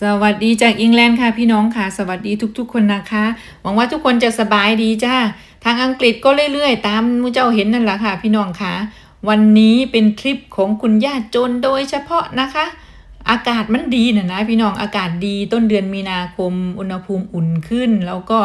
สวัสดีจากอังกฤษค่ะพี่น้องค่ะ สวัสดีทุกๆ คนนะคะ หวังว่าทุกคนจะสบายดีจ้าทางอังกฤษก็เรื่อยๆ ตามมูเจ้าเห็นนั่นแหละค่ะ พี่น้องค่ะ วันนี้เป็นทริปของคุณญาโจนโดยเฉพาะนะคะ อากาศมันดีนะนะพี่น้องอากาศดีต้นเดือนมีนาคมอุณหภูมิอุ่นขึ้น แล้วก็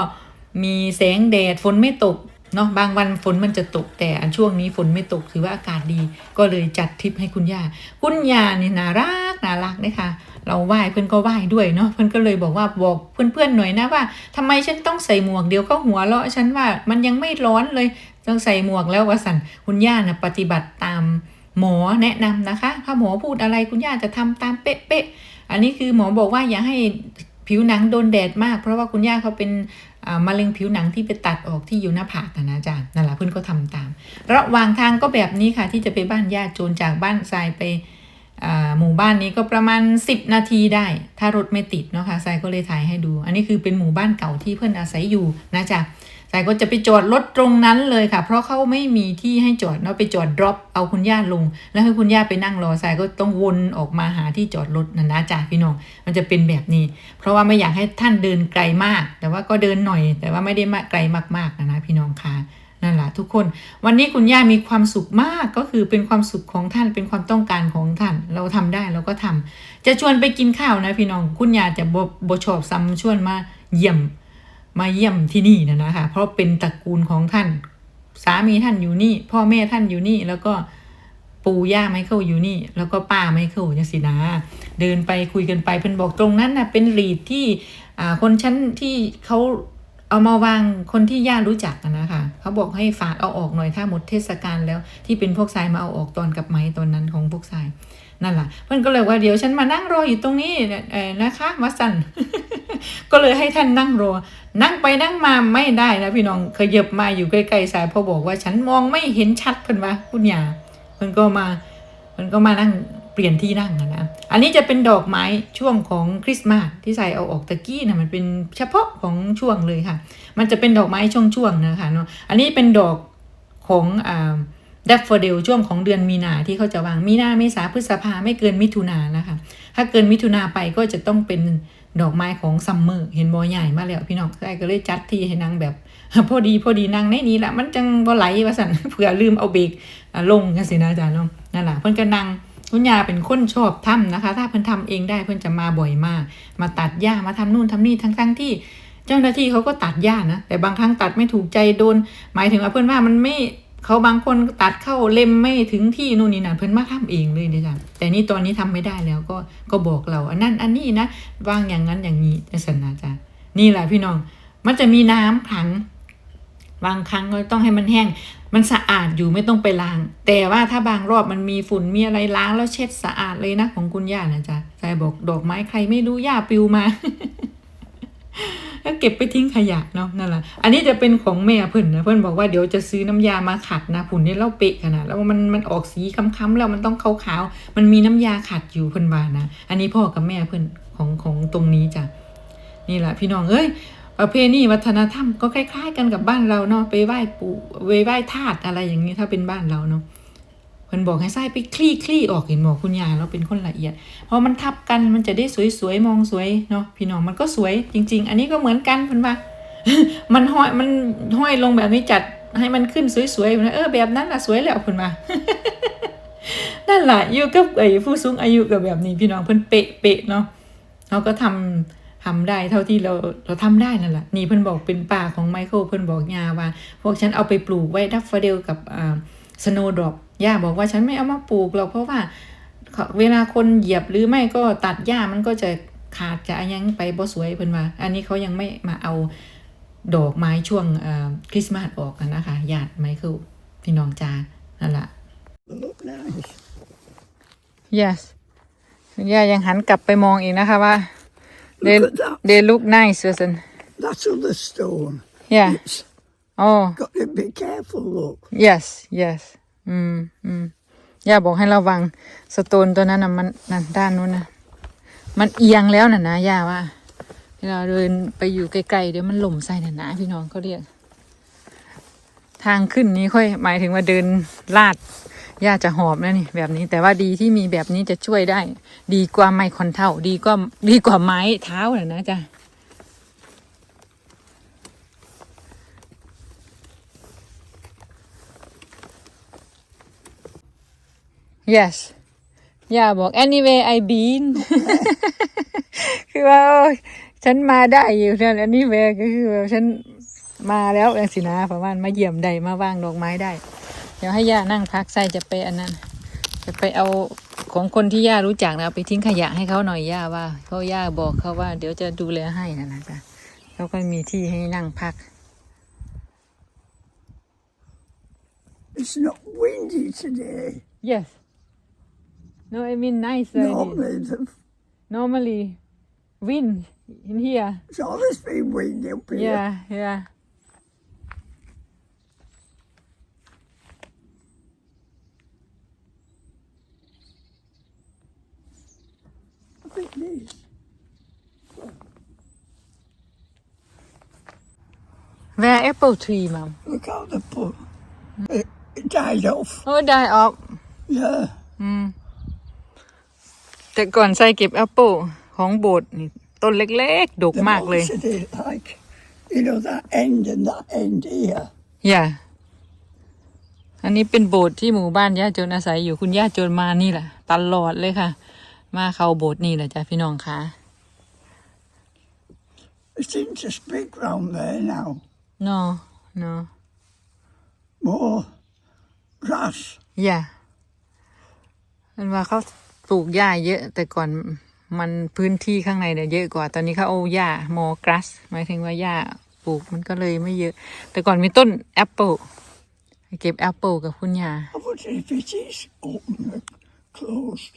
มีแสงแดดฝนไม่ตกเนาะบางวันฝนมันจะตกแต่อันช่วงนี้ฝนไม่ตกถือว่าอากาศดี ก็เลยจัดทริปให้คุณย่าคุณย่านี่น่ารักน่ารักนะคะ เราไหว้เพื่อนก็ไหว้ด้วยเนาะเพื่อนก็เลยบอกว่าบอกเพื่อนๆหน่อยนะว่าทำไมฉันต้องใส่หมวกเดี๋ยวเขาหัวเราะฉันว่ามันยังไม่ร้อนเลยต้องใส่หมวกแล้ววสันคุณย่านะปฏิบัติตามหมอแนะนำนะคะถ้าหมอพูดอะไรคุณย่าจะทำตามเป๊ะๆอันนี้คือหมอบอกว่าอย่าให้ผิวหนังโดนแดดมาก เพราะว่าคุณย่าเขาเป็นมะเร็งผิวหนังที่ไปตัดออกที่อยู่หน้าผากนะจ๊ะนั่นแหละเพื่อนก็ทำตาม ระหว่างทางก็แบบนี้ค่ะที่จะไปบ้านญาติโจรจากบ้านทรายไป หมู่บ้านนี้ก็ประมาณ 10 นาทีได้ ถ้ารถไม่ติดเนาะค่ะทรายก็เลยถ่ายให้ดู อันนี้คือเป็นหมู่บ้านเก่าที่เพื่อนอาศัยอยู่นะจ๊ะทรายก็จะไปจอดรถตรงนั้นเลยค่ะ เพราะเขาไม่มีที่ให้จอดเนาะไปจอด drop เอาคุณย่าลง แล้วให้คุณย่าไปนั่งรอทรายก็ต้องวนออกมาหาที่จอดรถนะนะจ๊ะพี่น้องมันจะเป็นแบบนี้ เพราะว่าไม่อยากให้ท่านเดินไกลมาก แต่ว่าก็เดินหน่อย แต่ว่าไม่ได้ไกลมากๆนะนะพี่น้องค่ะ นั่นแหละทุกคนวันนี้คุณย่ามีความสุขมากก็คือเป็นความสุขของท่านเป็นความต้องการของท่าน เราทำได้เราก็ทำจะชวนไปกินข้าวนะพี่น้องคุณย่าจะบบชอบซ้ำชวนมาเยี่ยมมาเยี่ยมที่นี่นะนะคะ เพราะเป็นตระกูลของท่าน สามีท่านอยู่นี่ พ่อแม่ท่านอยู่นี่แล้วก็ปู่ย่าไมเคิลอยู่นี่ แล้วก็ป้าไมเคิลยังสินะ เดินไปคุยกันไปเพิ่นบอกตรงนั้นนะเป็นรีดที่คนชั้นที่เขา เอามาวางคนที่ย่ารู้จักนะคะเขาบอกให้ฝากเอาออกหน่อยถ้าหมดเทศกาลแล้วที่เป็นพวกทรายมาเอาออกตอนกับไม้ตอนนั้นของพวกทรายนั่นแหละเพื่อนก็เลยว่าเดี๋ยวฉันมานั่งรออยู่ตรงนี้นะคะวัสันก็เลยให้ท่านนั่งรอ นั่งไปนั่งมาไม่ได้นะพี่น้องขยับมาอยู่ใกล้ๆสายพอบอกว่าฉันมองไม่เห็นชัดเพิ่อนว่าคุณยาเพิ่นก็มาเพิ่นก็มานั่ง เปลี่ยนที่นั่งนะนะอันนี้จะเป็นดอกไม้ช่วงของคริสต์มาสที่ใส่เอาออกตะกี้นะมันเป็นเฉพาะของช่วงเลยค่ะ มันจะเป็นดอกไม้ช่วงๆนะคะเนาะอันนี้เป็นดอกของอ่าแดฟเฟอร์เดลช่วงของเดือนมีนาที่เขาจะวางมีนาเมษาพฤษภาไม่เกินมิถุนายนนะคะ ถ้าเกินมิถุนาไปก็จะต้องเป็นดอกไม้ของซัมเมอร์เห็นบอใหญ่มาแล้วพี่น้องใช่ก็เลยจัดที่ให้นางแบบพอดีพอดีนางในนี้แหละมันจังบ่ไหลว่าสันเผื่อลืมเอาเบรกลงกันสินะอาจารย์เนาะนั่นแหละเพิ่นก็นั่ง คุณยาเป็นคนชอบทำนะคะ ถ้าเพิ่นทำเองได้เพิ่นจะมาบ่อยมาก มาตัดหญ้ามาทำนู่นทำนี่ทั้งทั้งที่ เจ้าหน้าที่เขาก็ตัดหญ้านะแต่บางครั้งตัดไม่ถูกใจโดน หมายถึงว่าเพื่อนว่ามันไม่เขาบางคนตัดเข้าเล็มไม่ถึงที่นู่นนี่นั่นเพื่อนมาทำเองเลยนะจ๊ะแต่นี่ตอนนี้ทำไม่ได้แล้วก็ก็บอกเรา อันนั้นอันนี้นะวางอย่างนั้นอย่างนี้จะสนะจ๊ะนี่แหละพี่น้องมันจะมีน้ำขัง บางครั้งก็ต้องให้มันแห้ง มันสะอาดอยู่ไม่ต้องไปล้าง แต่ว่าถ้าบางรอบมันมีฝุ่นมีอะไรล้างแล้วเช็ดสะอาดเลยนะของคุณย่านะจ๊ะใจบอกดอกไม้ใครไม่รู้ย่าปลิวมาแล้วเก็บไปทิ้งขยะเนาะนั่นแหละ อันนี้จะเป็นของแม่เพิ่อนนะเพิ่อนบอกว่าเดี๋ยวจะซื้อน้ำยามาขัดนะผุนนี่เล่าเปะขนาดแล้วมันมันออกสีค้ำๆแล้วมันต้องขาวๆมันมีน้ำยาขัดอยู่เพิ่อนวานะ อันนี้พ่อกับแม่เพิ่อนของของตรงนี้จ้ะนี่แหละพี่น้องเอ้ย ประเพณีวัฒนธรรมก็คล้ายๆ กันกับบ้านเราเนาะไปไหว้ปู่ไปไหว้ทาสอะไรอย่างนี้ถ้าเป็นบ้านเราเนาะเพิ่นบอกให้ไส้ไปคลี่คลี่ออกเห็นบอกคุณยายเราเป็นคนละเอียดเพราะมันทับกันมันจะได้สวยๆมองสวยเนาะพี่น้องมันก็สวยจริง ๆ อันนี้ก็เหมือนกันเพิ่นว่ามันห้อยมันห้อยลงแบบนี้จัดให้มันขึ้นสวยๆนะเออแบบนั้นล่ะสวยแล้วเพิ่นว่านั่นแหละอยู่กับไอ้ผู้สูงอายุกับแบบนี้พี่น้องเพิ่นเป๊ะเป๊ะๆเนาะเราก็ทำ ทำได้เท่าที่เราเราทำได้นั่นแหละนี่เพิ่นบอกเป็นป่าของไมเคิลเพิ่นบอกยาว่า พวกฉันเอาไปปลูกไว้ดัฟฟาเดลกับอ่าสโนว์ดรอปย่าบอกว่าฉันไม่เอามาปลูกหรอกเพราะว่าเขาเวลาคนเหยียบหรือไม่ก็ตัดหญ้ามันก็จะขาดจะอะไรยังไปบ่สวยเพิ่นว่า อันนี้เขายังไม่มาเอาดอกไม้ช่วงอ่าคริสต์มาสออกกันนะคะญาติไมเคิลพี่น้องจานั่นแหละ Look nice. yes คุณย่ายังหันกลับไปมองอีกนะคะว่า they Look at that. they look nice wasn't That other stone. yeah It's oh got to be careful, look. yes yes อืมอืมย่าบอกให้ระวังสโตนตัวนั้นน่ะมันนั่นด้านนู้นนะมันเอียงแล้วน่ะนะย่าว่าเวลาเดินไปอยู่ไกลๆเดี๋ยวมันหล่มใส่น่ะนะพี่น้องเขาเรียก ทางขึ้นนี้ค่อยหมายถึงว่าเดินลาด ย่าจะหอบนะนี่แบบนี้ แต่ว่าดีที่มีแบบนี้จะช่วยได้ ดีกว่าไม้คอนเท่า ดีกว่าดีกว่าไม้เท้าเลยนะจ๊ะ yes ย่าบอก anyway I been คือว่าฉันมาได้อยู่นั่น anyway ก็คือว่าฉันมาแล้วเองสินะประมาณมาเยี่ยมได้มาว่างดอกไม้ได้ เดี๋ยวให้ย่านั่งพักใส่จะไปอันนั้น จะไปเอาของคนที่ย่ารู้จักนะเอาไปทิ้งขยะให้เขาหน่อยย่าว่าเพราะย่าบอกเขาว่า เดี๋ยวจะดูแลให้นะนะจ๊ะเขาก็มีที่ให้นั่งพัก It's not windy today. yes no I mean nice I mean. Normally, the, normally wind in here it's always been windy up here. yeah yeah Look at this. where apple tree mom Look how the put. It, it died off. oh die off Yeah. อืม แต่ก่อนใส่เก็บแอปเปิลของโบสถ์นี่ต้นเล็กๆ ดก The มากเลย ones that is like, you know, that end and that end here. อย่า อันนี้เป็นโบสถ์ที่หมู่บ้านย่าโจนอาศัยอยู่คุณย่าโจนมานี่แหละตลอดเลยค่ะ มาเข้าโบสถ์นี่แหละจ้ะพี่น้องคะ It seems to speak round there now. no no More grass. อย่ามันว่าเขาปลูกหญ้าเยอะ แต่ก่อนมันพื้นที่ข้างในเนี่ยเยอะกว่า ตอนนี้เขาเอาหญ้ามอกรัสหมายถึงว่าหญ้าปลูกมันก็เลยไม่เยอะ แต่ก่อนมีต้นแอปเปิลไปเก็บแอปเปิลกับคุณย่า I wonder if it is open or closed.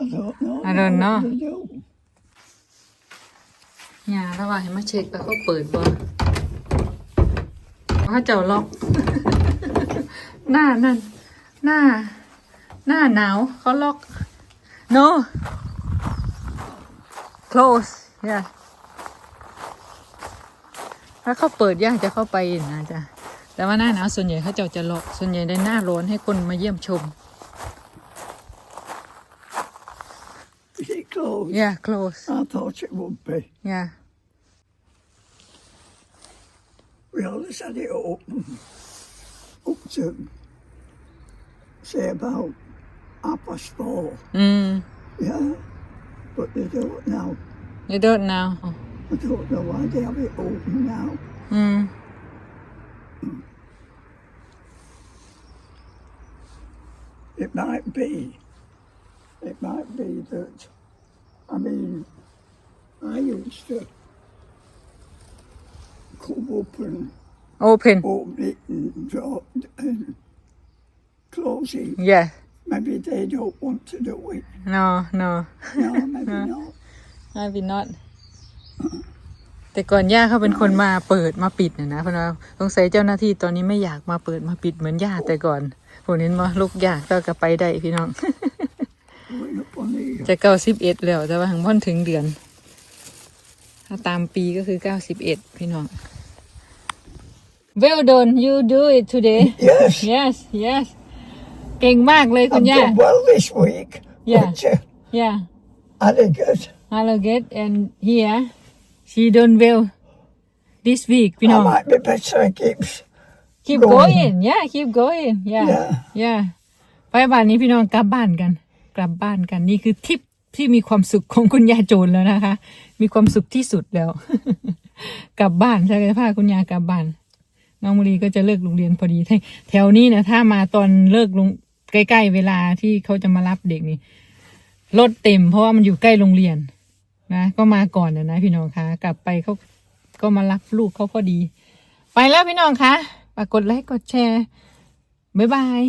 I don't know. I don't know. What they do. ย่าแล้วว่าให้มาเช็คว่าเขาเปิดบ่ว่าเจ้าล็อก หน้านั่น หน้า หน้าหนาวเขาล็อก no close yeah ถ้าเขาเปิดยากจะเข้าไปนะจ๊ะแต่ว่าหน้าหนาวส่วนใหญ่เขาเจ้าจะล็อก ส่วนใหญ่ในหน้าร้อนให้คนมาเยี่ยมชม close? Yeah, close. I thought it would be. Yeah. We always had it open up to say about half past four. Mm. Yeah. But they don't now. They don't now. I don't know why they have it open now. Mm. It might be, it might be that I mean, I used to come up and open open it and draw and close it. yeah Maybe they don't want to do it. no no No, maybe not. maybe not แต่ก่อนย่าเขาเป็นคนมาเปิดมาปิดนะนะเพราะว่าสงสัยเจ้าหน้าที่ตอนนี้ไม่อยากมาเปิดมาปิดเหมือนย่าแต่ก่อนผมเห็นว่าลูกยากก็กลับไปได้พี่น้อง Going up on here. จะเก้าสิบเอ็ดแล้วแต่ว่าหังพ่อนถึงเดือน ถ้าตามปีก็คือเก้าสิบเอ็ดพี่น้อง Well done you do it today Yes. yes yes เก่งมากเลยคุ I've ณย่า done well this week. Yeah. But, uh, yeah I did good. Hello get and here she done well this week พี่น้ I อง might be better. I keep. keep Going. going yeah keep going yeah Yeah. yeah ไปบ้านนี้พี่น้องกลับบ้านกันก ลับบ้านกัน นี่คือทิปที่มีความสุขของคุณยาโจรแล้วนะคะ มีความสุขที่สุดแล้ว กลับบ้านใช่ไหมพาคุณยากลับบ้าน น้องมรีก็จะเลิกโรงเรียนพอดีแถแถวนี้นะถ้ามาตอนเลิกลงใกล้ๆเวลาที่เขาจะมารับเด็กนี่รถเต็ม เพราะว่ามันอยู่ใกล้โรงเรียนนะก็มาก่อนนะนะพี่น้องคะกลับไปเขาก็มารับลูกเขาพอดี ไปแล้วพี่น้องคะฝากกดไลค์กดแชร์บ๊ายบาย